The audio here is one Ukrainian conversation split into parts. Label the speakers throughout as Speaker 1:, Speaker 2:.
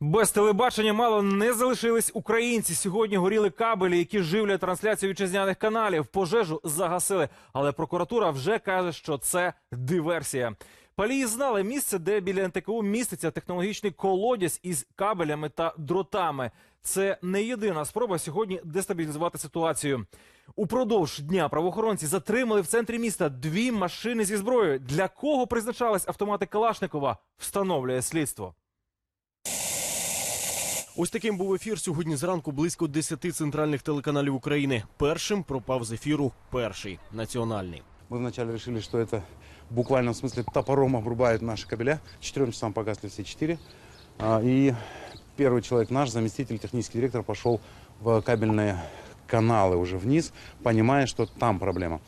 Speaker 1: Без телебачення мало не залишились українці. Сьогодні горіли кабелі, які живлять трансляцію вітчизняних каналів. Пожежу загасили, але прокуратура вже каже, що це диверсія. Палії знали місце, де біля НТКУ міститься технологічний колодязь із кабелями та дротами. Це не єдина спроба сьогодні дестабілізувати ситуацію. Упродовж дня правоохоронці затримали в центрі міста дві машини зі зброєю. Для кого призначались автомати Калашникова, встановлює слідство.
Speaker 2: Ось таким був ефір сьогодні зранку близько 10 центральних телеканалів України. Першим пропав з ефіру перший національний.
Speaker 3: Мы вначале решили, что это в буквальном смысле топором обрубают наши кабеля. Четырем часам погасли все четыре. А, И первый человек наш, заместитель, технический директор, пошел в кабельные каналы уже вниз, понимая, что там проблема.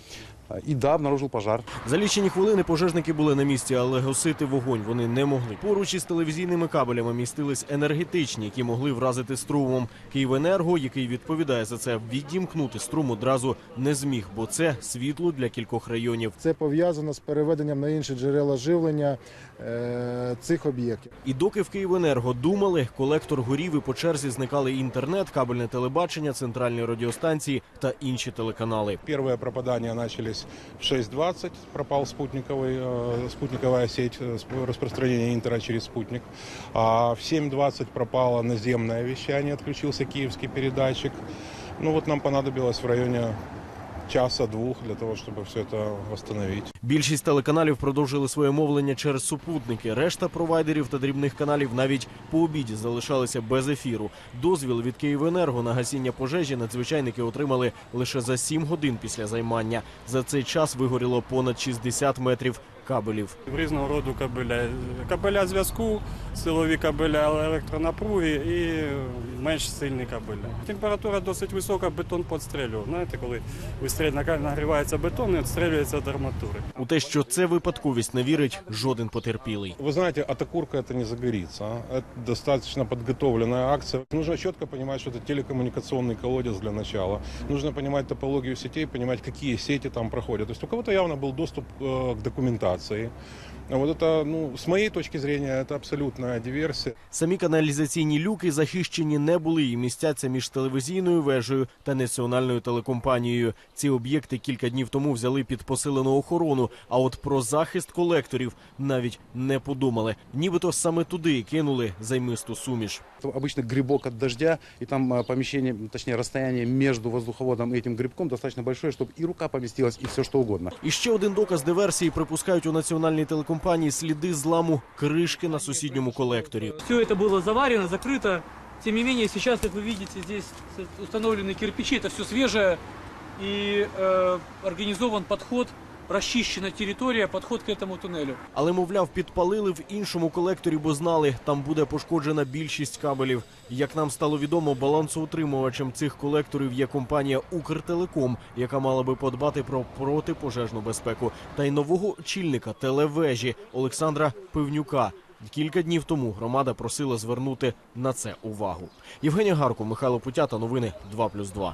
Speaker 3: И да, обнаружил пожар.
Speaker 2: За лічені хвилини пожежники були на місці, але гасити вогонь вони не могли. Поруч із телевізійними кабелями містились енергетичні, які могли вразити струмом. Київенерго, який відповідає за це, відімкнути струм одразу не зміг, бо це світло для кількох районів.
Speaker 4: Це пов'язано з переведенням на інші джерела живлення е, цих об'єктів.
Speaker 2: І доки в Київенерго думали, колектор горів і по черзі зникали інтернет, кабельне телебачення, центральні радіостанції та інші телеканали.
Speaker 5: Первые пропадания начались в 6.20. Пропал спутниковый, э, спутниковая сеть э, сп- распространения интера через спутник. А в 7.20 пропало наземное вещание, отключился киевский передатчик. Ну вот нам понадобилось в районе часа-двух для того, чтобы все это восстановить.
Speaker 2: Більшість телеканалів продовжили своє мовлення через супутники. Решта провайдерів та дрібних каналів навіть по обіді залишалися без ефіру. Дозвіл від Київенерго на гасіння пожежі надзвичайники отримали лише за 7 годин після займання. За цей час вигоріло понад 60 метрів кабелів.
Speaker 6: різного роду кабеля. Кабеля зв'язку, силові кабеля електронапруги і менш сильні кабеля. Температура досить висока, бетон підстрелював. Знаєте, коли вистріль нагрівається бетон і відстрілюється від арматури.
Speaker 2: У те, що це випадковість, не вірить жоден потерпілий.
Speaker 5: Вы знаете, от окурка это не загорится. а. Это достаточно подготовленная акция. Нужно четко понимать, что это телекоммуникационный колодец для начала. Нужно понимать топологию сетей, понимать, какие сети там проходят. То есть у кого-то явно был доступ э, к документации. А Вот это, ну, с моей точки зрения, это абсолютная диверсия.
Speaker 2: Самі каналізаційні люки захищені не були і містяться між телевізійною вежею та національною телекомпанією. Ці об'єкти кілька днів тому взяли під посилену охорону. А от про захист колекторів навіть не подумали. Нібито саме туди кинули займисту суміш.
Speaker 3: Это Обычно грибок от дождя, и там а, помещение, точнее расстояние между воздуховодом и этим грибком достаточно большое, чтобы и рука поместилась, и все что угодно.
Speaker 2: І ще один доказ диверсії припускають у національній телекомпанії сліди зламу кришки на сусідньому колекторі.
Speaker 7: Все это было заварено, закрыто. Тем не менее, сейчас, как вы видите, здесь установлены кирпичи, это все свежее. И э, организован подход, расчищена территория, подход к этому туннелю.
Speaker 2: Але, мовляв, підпалили в іншому колекторі, бо знали, там буде пошкоджена більшість кабелів. Як нам стало відомо, балансоутримувачем цих колекторів є компанія Укртелеком, яка мала би подбати про протипожежну безпеку, та й нового очільника телевежі Олександра Пивнюка. Кілька днів тому громада просила звернути на це увагу. Євгенія Гарко, Михайло Путята, новини 2+,2.